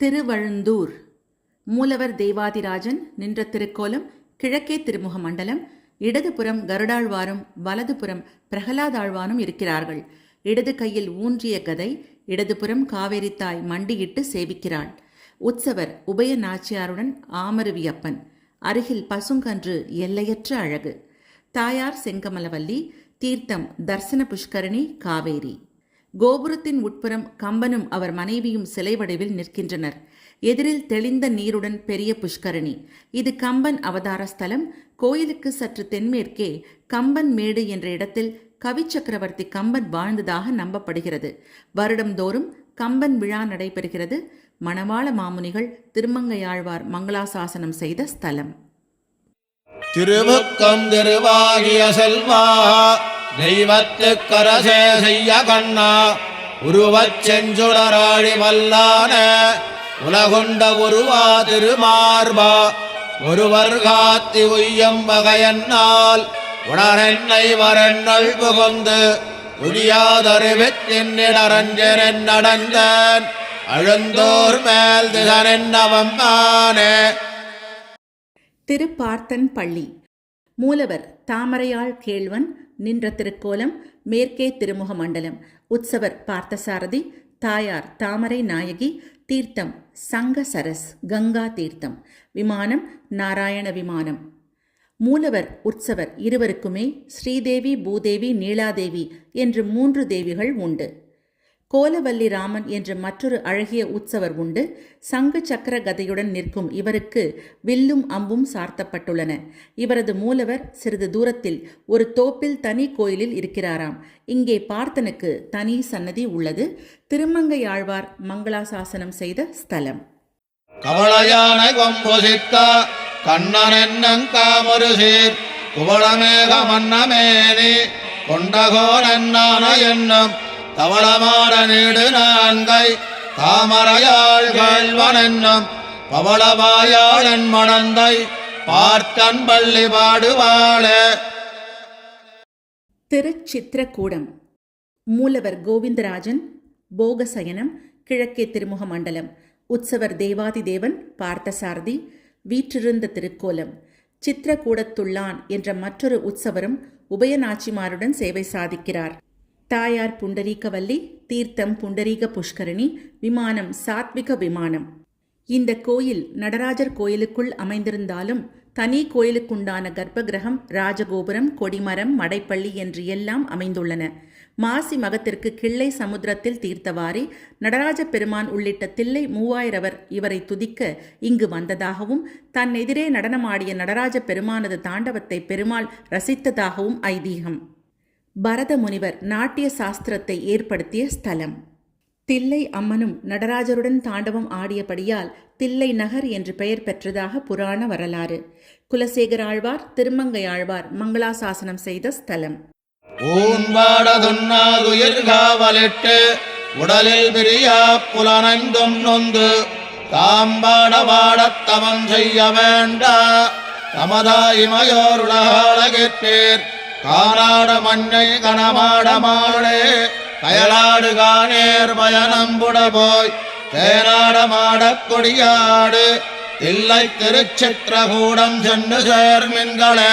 திருவழுந்தூர். மூலவர் தேவாதிராஜன் நின்ற திருக்கோலம் கிழக்கே திருமுக மண்டலம் இடதுபுறம் கருடாழ்வாரும் வலதுபுறம் பிரகலாதாழ்வாரும் இருக்கிறார்கள். இடது கையில் ஊன்றிய கதை இடதுபுறம் காவேரித்தாய் மண்டியிட்டு சேவிக்கிறாள். உற்சவர் உபய நாச்சியாருடன் ஆமருவியப்பன். அருகில் பசுங்கன்று எல்லையற்ற அழகு. தாயார் செங்கமலவல்லி தீர்த்தம் தர்சன புஷ்கரணி காவேரி. கோபுரத்தின் உட்புறம் கம்பனும் அவர் மனைவியும் சிலை வடிவில் நிற்கின்றனர். எதிரில் தெளிந்த நீருடன் பெரிய புஷ்கரணி. இது கம்பன் அவதார ஸ்தலம். கோயிலுக்கு சற்று தென்மேற்கே கம்பன் மேடு என்ற இடத்தில் கவி சக்கரவர்த்தி கம்பன் வாழ்ந்ததாக நம்பப்படுகிறது. வருடம்தோறும் கம்பன் விழா நடைபெறுகிறது. மணவாள மாமுனிகள் திருமங்கையாழ்வார் மங்களாசாசனம் செய்த ஸ்தலம். திருமுக்கம் திருவாகிய செல்வா தெய்வத்துக்கரசே செய்ய கண்ணா உருவச் செஞ்சுடராழி வல்லான உலகுண்ட உருவா திருமார்பா ஒருவர் காத்தி உய்யம் வகையன்னால் உணரென்னை வரென்னள் புகுந்து உரியாதறிவித்தின்னிடரஞ்சென் நடந்தன் அழுந்தோர் மேல் திசனென்னவம்மானே திருப்பார்த்தன் பள்ளி. மூலவர் தாமரையாள் கேழ்வன் நின்ற திருக்கோலம் மேற்கே திருமுக மண்டலம். உற்சவர் பார்த்தசாரதி தாயார் தாமரை நாயகி தீர்த்தம் சங்க சரஸ் கங்கா தீர்த்தம். விமானம் நாராயண விமானம். மூலவர் உற்சவர் இருவருக்குமே ஸ்ரீதேவி பூதேவி நீலாதேவி என்று மூன்று தேவிகள் உண்டு. கோலவல்லி ராமன் என்ற மற்றொரு அழகிய உற்சவர் உண்டு. சங்கு சக்கர கதையுடன் நிற்கும் இவருக்கு வில்லும் அம்பும் சார்த்தப்பட்டுள்ளன. இவரது மூலவர் சிறிது தூரத்தில் ஒரு தோப்பில் தனி கோயிலில் இருக்கிறாராம். இங்கே பார்த்தனுக்கு தனி சன்னதி உள்ளது. திருமங்கையாழ்வார் மங்களாசாசனம் செய்த ஸ்தலம். கவளையான கொம்புசித்த கண்ணனென்னங்காமொரு சீர் குவளமேக மன்னமேனி என்னும் தவளமாட நீடு நான்கை தாமரையாள் கேள்வன் பவளவாயாளன் மணந்தை பார்த்தன் பள்ளி பாடுவாளே. திருச்சித்திரக்கூடம் மூலவர் கோவிந்தராஜன் போகசயனம் கிழக்கே திருமுக மண்டலம் உற்சவர் தேவாதிதேவன் பார்த்தசாரதி வீற்றிருந்த திருக்கோலம் சித்திரக்கூடத்துள்ளான் என்ற மற்றொரு உற்சவரும் உபயநாச்சிமாருடன் சேவை சாதிக்கிறார். தாயார் புண்டரீகவல்லி தீர்த்தம் புண்டரீக புஷ்கரணி விமானம் சாத்விக விமானம். இந்த கோயில் நடராஜர் கோயிலுக்குள் அமைந்திருந்தாலும் தனி கோயிலுக்குண்டான கர்ப்பகிரகம் ராஜகோபுரம் கொடிமரம் மடைப்பள்ளி என்று எல்லாம் அமைந்துள்ளன. மாசி மகத்திற்கு கிள்ளை சமுத்திரத்தில் தீர்த்தவாறே நடராஜ பெருமான் உள்ளிட்ட தில்லை மூவாயிரவர் இவரை துதிக்க இங்கு வந்ததாகவும் தன் எதிரே நடனமாடிய நடராஜ பெருமானது தாண்டவத்தை பெருமாள் ரசித்ததாகவும் ஐதீகம். பரத முனிவர் நாட்டிய சாஸ்திரத்தை ஏற்படுத்திய ஸ்தலம். தில்லை அம்மனும் நடராஜருடன் தாண்டவம் ஆடியபடியால் தில்லை நகர் என்று பெயர் பெற்றதாக புராண வரலாறு. குலசேகர ஆழ்வார் திருமங்கை ஆழ்வார் மங்களாசாசனம் செய்த ஸ்தலம். காவலிட்டு உடலில் பிரியா புலனைந்தும் நொந்து தாம்பாட பாடத் தவம் செய்ய வேண்டா தமதாயிமையோர் காணாட மண்ணை கணமாட மாடே கயலாடு காணேர் பயனம்புட போய் தேனாட மாடக் கொடியாடு இல்லை திருச்சித்திரகூடம் சென்று சேர்மின்களே